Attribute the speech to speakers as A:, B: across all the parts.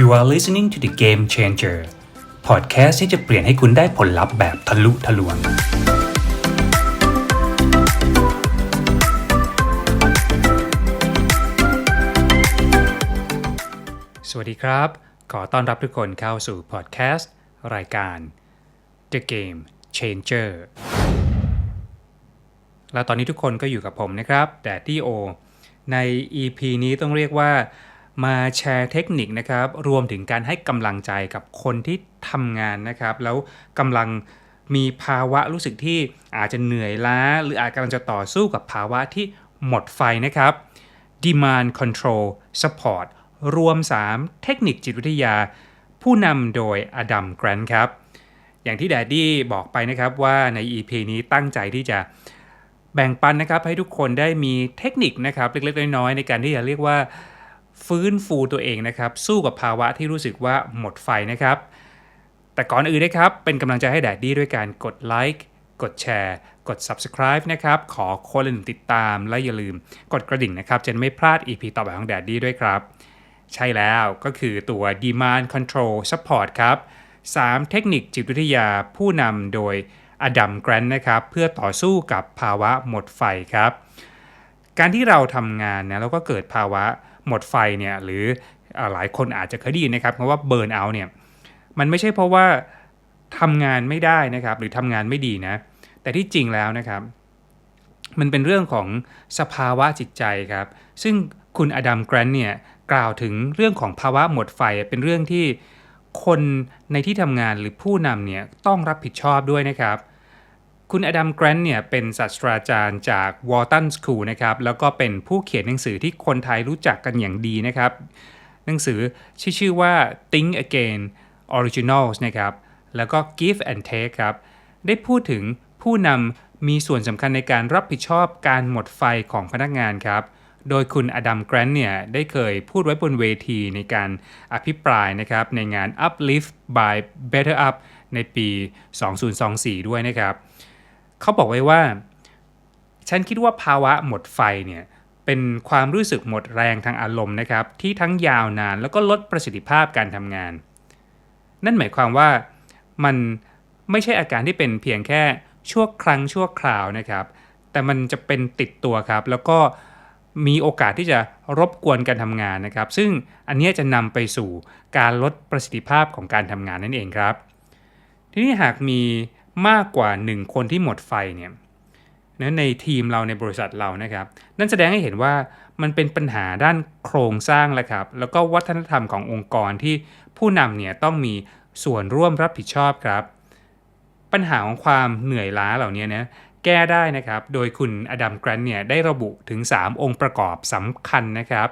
A: You are listening to the Game Changer podcast ที่จะเปลี่ยนให้คุณได้ผลลัพธ์แบบทะลุทะลวง สวัสดีครับ ขอต้อนรับทุกคนเข้าสู่พอดแคสต์ รายการ The Game Changer แล้วตอนนี้ทุกคนก็อยู่กับผมนะครับแดดดี้โอ ใน EP นี้ต้องเรียกว่า มาแชร์เทคนิคนะครับรวมถึงการให้กำลังใจกับคนที่ทำงานนะครับ แล้วกำลังมีภาวะรู้สึกที่อาจจะเหนื่อยล้า หรืออาจกำลังจะต่อสู้กับภาวะที่หมดไฟนะครับ Demand Control Support รวม 3 เทคนิคจิตวิทยา ผู้นำโดยอดัมแกรนท์ครับ อย่างที่แดดดี้บอกไปนะครับว่าใน EP นี้ตั้งใจที่จะแบ่งปันนะครับให้ทุกคนได้มีเทคนิคนะครับเล็กๆน้อยๆในการที่จะเรียกว่า ฟื้นฟูตัวเองนะครับ สู้กับภาวะที่รู้สึกว่าหมดไฟนะครับ แต่ก่อนอื่นนะครับ เป็นกำลังใจให้แดดดี้ด้วยการกดไลค์กดแชร์ กด subscribe นะครับ ขอคนละหนึ่งติดตามและอย่าลืมกดกระดิ่งนะครับ จะไม่พลาด EP ต่อไปของแดดดี้ด้วยครับ ใช่แล้วก็คือตัว Demand Control Support ครับ 3 เทคนิคจิตวิทยาผู้นำโดยอดัมแกรนนะครับ เพื่อต่อสู้กับภาวะหมดไฟครับ การที่เราทำงานนะแล้วก็เกิดภาวะ หมดไฟเนี่ยหรืออหลายคนอาจจะเคยได้ยินนะครับคำว่าเบิร์นเอาเนี่ยมันไม่ใช่เพราะว่าทำงานไม่ได้นะครับหรือทำงานไม่ดีนะ แต่ที่จริงแล้วนะครับ มันเป็นเรื่องของสภาวะจิตใจครับ ซึ่งคุณอดัมแกรนท์เนี่ยกล่าวถึงเรื่องของภาวะหมดไฟเป็นเรื่องที่คนในที่ทำงานหรือผู้นำเนี่ยต้องรับผิดชอบด้วยนะครับ คุณอดัมแกรนท์เนี่ยเป็นศาสตราจารย์จาก Wharton School นะครับแล้วก็เป็นผู้เขียนหนังสือที่คนไทยรู้จักกันอย่างดีนะครับ หนังสือชื่อชื่อว่า Think Again Originals นะครับแล้วก็ Give and Take ครับ ได้พูดถึงผู้นำมีส่วนสำคัญในการรับผิดชอบการหมดไฟของพนักงานครับ โดยคุณอดัมแกรนท์เนี่ยได้เคยพูดไว้บนเวทีในการอภิปรายนะครับในงาน Uplift by Better Up ในปี 2024 ด้วยนะครับ เขาบอกไว้ว่า ฉันคิดว่าภาวะหมดไฟเนี่ยเป็นความรู้สึกหมดแรงทางอารมณ์นะครับ ที่ทั้งยาวนานแล้วก็ลดประสิทธิภาพการทำงาน นั่นหมายความว่ามันไม่ใช่อาการที่เป็นเพียงแค่ชั่วครั้งชั่วคราวนะครับ แต่มันจะเป็นติดตัวครับ แล้วก็มีโอกาสที่จะรบกวนการทำงานนะครับ ซึ่งอันนี้จะนำไปสู่การลดประสิทธิภาพของการทำงานนั่นเองครับ ทีนี้หากมี มากกว่า 1 คนที่หมดไฟเนี่ยนะในทีมเราในบริษัทเรานะครับ นั่นแสดงให้เห็นว่ามันเป็นปัญหาด้านโครงสร้างแหละครับ แล้วก็วัฒนธรรมขององค์กรที่ผู้นำเนี่ยต้องมีส่วนร่วมรับผิดชอบครับ ปัญหาของความเหนื่อยล้าเหล่านี้นะแก้ได้นะครับ โดยคุณอดัมแกรนเนี่ยได้ระบุถึง 3 องค์ประกอบสำคัญนะครับ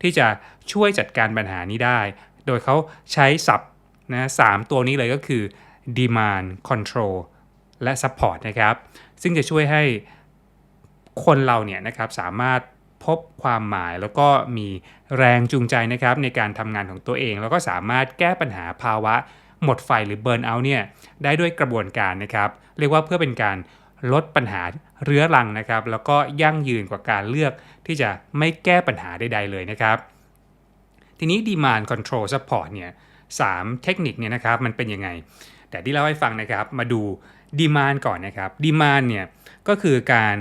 A: ที่จะช่วยจัดการปัญหานี้ได้ โดยเขาใช้ศัพท์นะสามตัวนี้เลยก็คือ demand control และ support นะครับ ซึ่งจะช่วยให้คนเราเนี่ยนะครับสามารถพบความหมายแล้วก็มีแรงจูงใจนะครับในการทำงานของตัวเอง แล้วก็สามารถแก้ปัญหาภาวะหมดไฟหรือเบิร์นเอาท์เนี่ยได้ด้วยกระบวนการนะครับ เรียกว่าเพื่อเป็นการลดปัญหาเรื้อรังนะครับ แล้วก็ยั่งยืนกว่าการเลือกที่จะไม่แก้ปัญหาใดๆเลยนะครับ ทีนี้ demand control support เนี่ยสามเทคนิคเนี่ยนะครับมันเป็นยังไง แต่ที่เล่าให้ฟังนะครับมาดูดีมานก่อนนะครับดีมานเนี่ยก็คือการ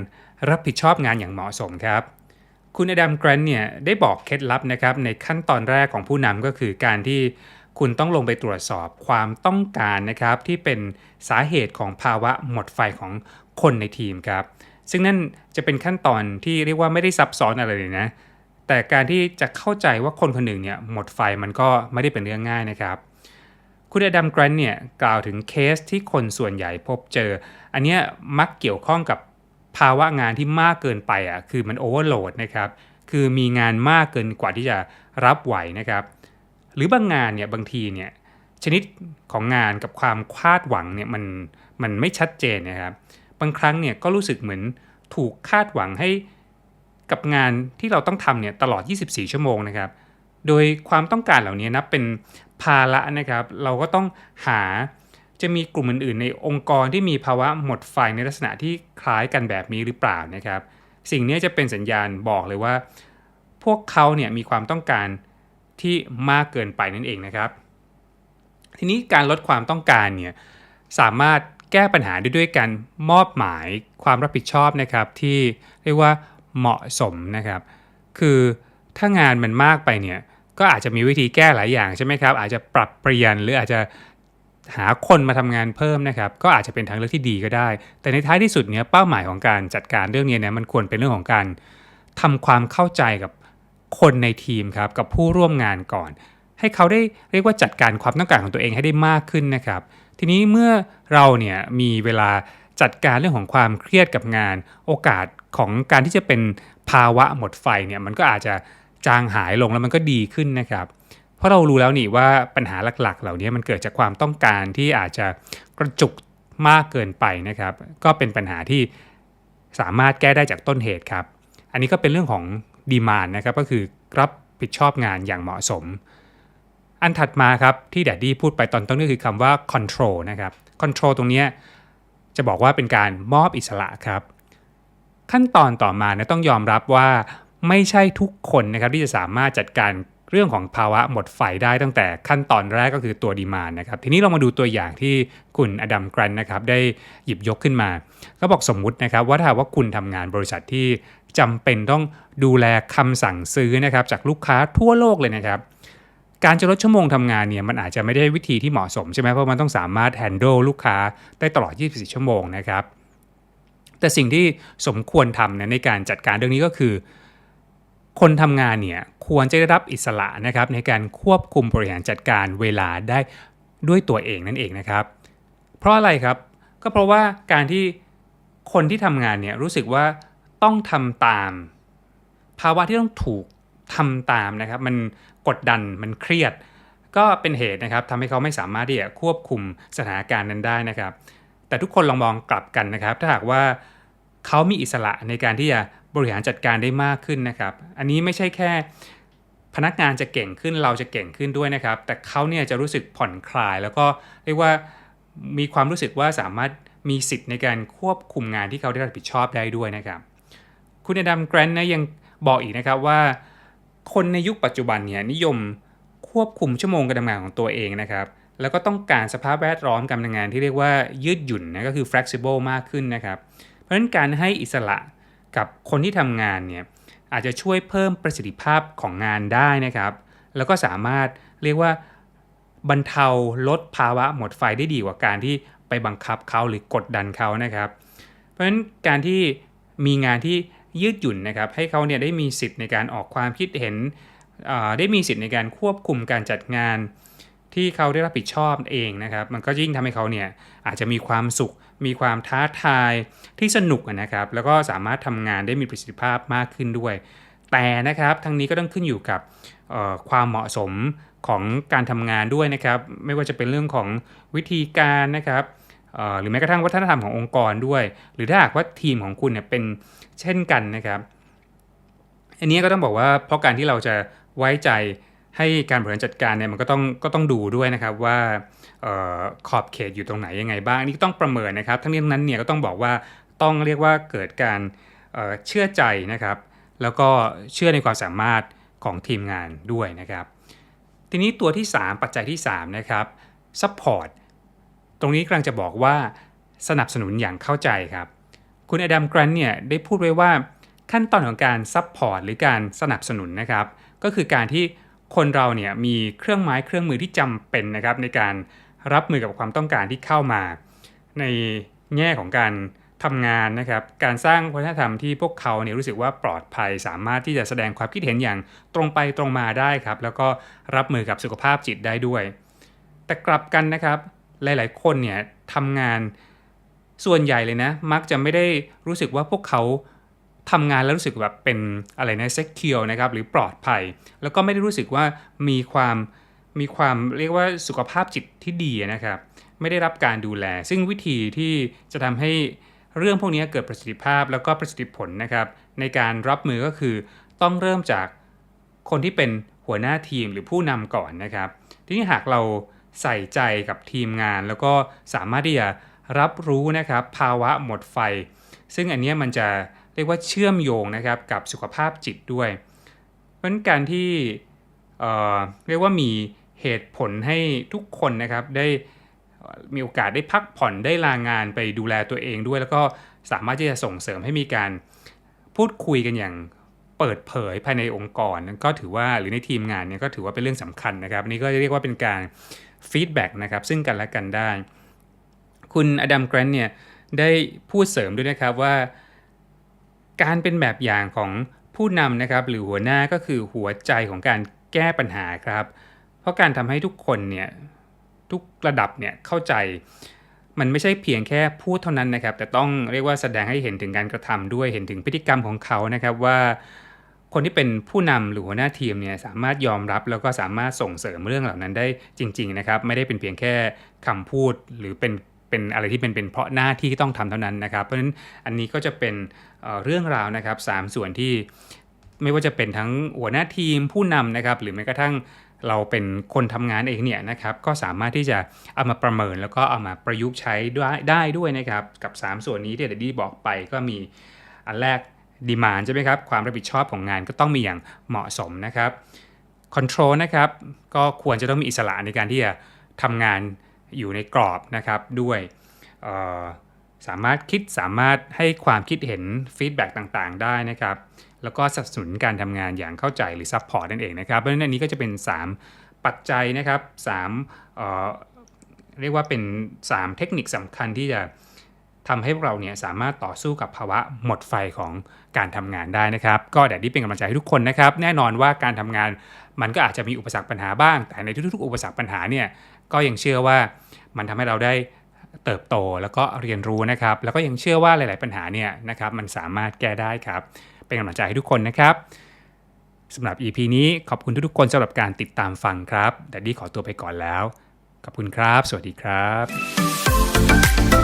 A: รับผิดชอบงานอย่างเหมาะสมครับ คุณอดัมแกรนท์เนี่ยได้บอกเคล็ดลับนะครับในขั้นตอนแรกของผู้นำก็คือการที่คุณต้องลงไปตรวจสอบความต้องการนะครับที่เป็นสาเหตุของภาวะหมดไฟของคนในทีมครับ ซึ่งนั่นจะเป็นขั้นตอนที่เรียกว่าไม่ได้ซับซ้อนอะไรเลยนะ แต่การที่จะเข้าใจว่าคนคนหนึ่งเนี่ยหมดไฟมันก็ไม่ได้เป็นเรื่องง่ายนะครับ คุณอดัมแกรนเนี่ยกล่าวถึงเคสที่คนส่วนใหญ่พบเจอ อันนี้มักเกี่ยวข้องกับภาวะงานที่มากเกินไปอะคือมันโอเวอร์โหลดนะครับคือมีงานมากเกินกว่าที่จะรับไหวนะครับ หรือบางงานเนี่ยบางทีเนี่ยชนิดของงานกับความคาดหวังเนี่ยมันมันไม่ชัดเจนนะครับ บางครั้งเนี่ยก็รู้สึกเหมือนถูกคาดหวังให้กับงานที่เราต้องทำเนี่ยตลอด 24 ชั่วโมงนะครับ โดยความต้องการเหล่านี้นะเป็นภาระนะครับ เราก็ต้องหาจะมีกลุ่มอื่นๆ ในองค์กรที่มีภาวะหมดไฟในลักษณะที่คล้ายกันแบบนี้หรือเปล่านะครับ สิ่งนี้จะเป็นสัญญาณบอกเลยว่า พวกเขาเนี่ยมีความต้องการที่มากเกินไปนั่นเองนะครับ ทีนี้การลดความต้องการเนี่ยสามารถแก้ปัญหาได้ด้วยการมอบหมายความรับผิดชอบนะครับที่เรียกว่าเหมาะสมนะครับ คือถ้างานมันมากไปเนี่ย ก็อาจจะมีวิธีแก้หลายอย่างใช่ไหมครับ อาจจะปรับเปลี่ยนหรืออาจจะหาคนมาทำงานเพิ่มนะครับ ก็อาจจะเป็นทางเลือกที่ดีก็ได้ แต่ในท้ายที่สุดเนี่ยเป้าหมายของการจัดการเรื่องนี้เนี่ยมันควรเป็นเรื่องของการทำความเข้าใจกับคนในทีมครับกับผู้ร่วมงานก่อน ให้เขาได้เรียกว่าจัดการความต้องการของตัวเองให้ได้มากขึ้นนะครับ ทีนี้เมื่อเราเนี่ยมีเวลาจัดการเรื่องของความเครียดกับงาน โอกาสของการที่จะเป็นภาวะหมดไฟเนี่ยมันก็อาจจะ จางหายลงแล้วมันก็ดีขึ้นนะครับ เพราะเรารู้แล้วนี่ว่าปัญหาหลักๆ เหล่านี้มันเกิดจากความต้องการที่อาจจะกระจุกมากเกินไปนะครับ ก็เป็นปัญหาที่สามารถแก้ได้จากต้นเหตุครับ อันนี้ก็เป็นเรื่องของดีมานนะครับ ก็คือรับผิดชอบงานอย่างเหมาะสม อันถัดมาครับที่แดดดี้พูดไปตอนต้นก็คือคำว่า control นะครับ control ตรงนี้จะบอกว่าเป็นการมอบอิสระครับ ขั้นตอนต่อมาเนี่ยต้องยอมรับว่า ไม่ใช่ทุกคนนะครับที่จะสามารถจัดการเรื่องของภาวะหมดไฟได้ตั้งแต่ขั้นตอนแรกก็คือตัวดีมานนะครับ ทีนี้เรามาดูตัวอย่างที่คุณอดัมกรันนะครับได้หยิบยกขึ้นมา ก็บอกสมมุตินะครับว่าถ้าว่าคุณทำงานบริษัทที่จำเป็นต้องดูแลคำสั่งซื้อนะครับจากลูกค้าทั่วโลกเลยนะครับ การจะลดชั่วโมงทำงานเนี่ยมันอาจจะไม่ได้วิธีที่เหมาะสมใช่ไหมเพราะมันต้องสามารถ handle ลูกค้าได้ตลอด 24 ชั่วโมงนะครับ แต่สิ่งที่สมควรทำนะในการจัดการเรื่องนี้ก็คือ คนทำงานเนี่ยควรจะได้รับอิสระนะครับในการควบคุมบริหารจัดการเวลาได้ด้วยตัวเองนั่นเองนะครับ เพราะอะไรครับก็เพราะว่าการที่คนที่ทำงานเนี่ยรู้สึกว่าต้องทำตาม ภาวะที่ต้องถูกทำตามนะครับ มันกดดันมันเครียด ก็เป็นเหตุนะครับทำให้เขาไม่สามารถที่จะควบคุมสถานการณ์นั้นได้นะครับ แต่ทุกคนลองมองกลับกันนะครับ ถ้าหากว่าเขามีอิสระในการที่จะ บริหารจัดการได้มากขึ้นนะครับ อันนี้ไม่ใช่แค่พนักงานจะเก่งขึ้นเราจะเก่งขึ้นด้วยนะครับ แต่เขาเนี่ยจะรู้สึกผ่อนคลาย แล้วก็เรียกว่ามีความรู้สึกว่าสามารถมีสิทธิ์ในการควบคุมงานที่เขาได้รับผิดชอบได้ด้วยนะครับ คุณอดัมแกรนต์นะยังบอกอีกนะครับว่า คนในยุคปัจจุบันเนี่ยนิยมควบคุมชั่วโมงการทำงานของตัวเองนะครับ แล้วก็ต้องการสภาพแวดล้อมการทำงานที่เรียกว่ายืดหยุ่นนะก็คือ flexible มากขึ้นนะครับ เพราะฉะนั้นการให้อิสระ กับคนที่ทำงานเนี่ยอาจจะช่วยเพิ่มประสิทธิภาพของงานได้นะครับ แล้วก็สามารถเรียกว่าบรรเทาลดภาวะหมดไฟได้ดีกว่าการที่ไปบังคับเขาหรือกดดันเขานะครับ เพราะฉะนั้นการที่มีงานที่ยืดหยุ่นนะครับ ให้เขาเนี่ยได้มีสิทธิ์ในการออกความคิดเห็น ได้มีสิทธิ์ในการควบคุมการจัดงานที่เขาได้รับผิดชอบเองนะครับ มันก็ยิ่งทำให้เขาเนี่ยอาจจะมีความสุข มีความท้าทายที่สนุกนะครับ แล้วก็สามารถทำงานได้มีประสิทธิภาพมากขึ้นด้วย แต่นะครับทั้งนี้ก็ต้องขึ้นอยู่กับความเหมาะสมของการทำงานด้วยนะครับ ไม่ว่าจะเป็นเรื่องของวิธีการนะครับหรือแม้กระทั่งวัฒนธรรมขององค์กรด้วย หรือถ้าหากว่าทีมของคุณเนี่ยเป็นเช่นกันนะครับ อันนี้ก็ต้องบอกว่าเพราะการที่เราจะไว้ใจ ให้การบริหารจัดการเนี่ยมันก็ต้องก็ต้องดูด้วยนะครับว่าออขอบเขตอยู่ตรงไหนยังไงบ้างนนี้ก็ต้องประเมินนะครับ ทั้งนี้ทั้งนั้นเนี่ยก็ต้องบอกว่าต้องเรียกว่าเกิดการเเชื่อใจนะครับ แล้วก็เชื่อในความสามารถของทีมงานด้วยนะครับ ทีนี้ตัวที่ 3 ปัจจัยที่ 3 นะครับ support ตรงนี้กำลังจะบอกว่าสนับสนุนอย่างเข้าใจครับ คุณอดัมกรนเนี่ยได้พูดไว้ว่าขั้นตอนของการซัพพอร์ตหรือการสนับสนุนนะครับ ก็คือการที่ คนเราเนี่ยมีเครื่องไม้เครื่องมือที่จำเป็นนะครับในการรับมือกับความต้องการที่เข้ามา ในแง่ของการทำงานนะครับ การสร้างวัฒนธรรมที่พวกเขาเนี่ยรู้สึกว่าปลอดภัย สามารถที่จะแสดงความคิดเห็นอย่างตรงไปตรงมาได้ครับ แล้วก็รับมือกับสุขภาพจิตได้ด้วย แต่กลับกันนะครับ หลาย ๆ คนเนี่ยทำงานส่วนใหญ่เลยนะ มักจะไม่ได้รู้สึกว่าพวกเขา ทำงานแล้วรู้สึกแบบเป็นอะไรนะ secure นะครับหรือปลอดภัย แล้วก็ไม่ได้รู้สึกว่ามีความมีความเรียกว่าสุขภาพจิตที่ดีนะครับ ไม่ได้รับการดูแล ซึ่งวิธีที่จะทำให้เรื่องพวกนี้เกิดประสิทธิภาพแล้วก็ประสิทธิผลนะครับ ในการรับมือก็คือต้องเริ่มจากคนที่เป็นหัวหน้าทีมหรือผู้นำก่อนนะครับ ทีนี้หากเราใส่ใจกับทีมงาน แล้วก็สามารถที่จะรับรู้นะครับ ภาวะหมดไฟ ซึ่งอันนี้มันจะ เรียกว่าเชื่อมโยงนะครับกับสุขภาพจิตด้วย เพราะงั้นการที่เอ่อเรียกว่ามีเหตุผลให้ทุกคนนะครับได้มีโอกาสได้พักผ่อนได้ลางานไปดูแลตัวเองด้วย แล้วก็สามารถที่จะส่งเสริมให้มีการพูดคุยกันอย่างเปิดเผยภายในองค์กรก็ถือว่าหรือในทีมงานเนี่ยก็ถือว่าเป็นเรื่องสำคัญนะครับนนี่ก็เรียกว่าเป็นการฟีดแบ็กนะครับซึ่งกันและกันได้ คุณอดัมแกรนเนี่ยได้พูดเสริมด้วยนะครับว่า การเป็นแบบอย่างของผู้นำนะครับหรือหัวหน้าก็คือหัวใจของการแก้ปัญหาครับ เพราะการทำให้ทุกคนเนี่ยทุกระดับเนี่ยเข้าใจ มันไม่ใช่เพียงแค่พูดเท่านั้นนะครับ แต่ต้องเรียกว่าแสดงให้เห็นถึงการกระทำด้วยเห็นถึงพฤติกรรมของเขานะครับว่า คนที่เป็นผู้นำหรือหัวหน้าทีมเนี่ยสามารถยอมรับแล้วก็สามารถส่งเสริมเรื่องเหล่านั้นได้จริง ๆ นะครับ ไม่ได้เป็นเพียงแค่คำพูดหรือเป็น เป็นอะไรที่เป็นเป็นเพราะหน้าที่ที่ต้องทำเท่านั้นนะครับ เพราะฉะนั้นอันนี้ก็จะเป็นเเรื่องราวนะครับสามส่วนที่ไม่ว่าจะเป็นทั้งหัวหน้าทีมผู้นำนะครับ หรือแม้กระทั่งเราเป็นคนทำงานเองเนี่ยนะครับก็สามารถที่จะเอามาประเมินแล้วก็เอามาประยุกต์ใช้ได้ได้ด้วยนะครับ กับ 3 ส่วนนี้ที่เดดดี้บอกไปก็มีอันแรกดีมานใช่ไหมครับ ความรับผิดชอบของงานก็ต้องมีอย่างเหมาะสมนะครับ Control นะครับก็ควรจะต้องมีอิสระในการที่จะทำงาน อยู่ในกรอบนะครับด้วยสามารถคิดสามารถให้ความคิดเห็นฟีดแบ็กต่างๆ ได้นะครับแล้วก็สนับสนุนการทำงานอย่างเข้าใจหรือซัพพอร์ตนั่นเองนะครับเพราะฉะนั้นอันนี้ก็จะเป็น 3 ปัจจัยนะครับ3เอ่อเรียกว่าเป็น 3 เทคนิคสำคัญที่จะทำให้เราเนี่ยสามารถต่อสู้กับภาวะหมดไฟของการทำงานได้นะครับ ก็แดดดี้เป็นกำลังใจให้ทุกคนนะครับ แน่นอนว่าการทำงานมันก็อาจจะมีอุปสรรคปัญหาบ้าง แต่ในทุกๆ อุปสรรคปัญหาเนี่ย ก็ยังเชื่อว่ามันทำให้เราได้เติบโตแล้วก็เรียนรู้นะครับ แล้วก็ยังเชื่อว่าหลาย ๆ ปัญหาเนี่ยนะครับมันสามารถแก้ได้ครับ เป็นกำลังใจให้ทุกคนนะครับสำหรับ EP นี้ขอบคุณทุกๆคนสำหรับการติดตามฟังครับแดดดี้ขอตัวไปก่อนแล้ว ขอบคุณครับ สวัสดีครับ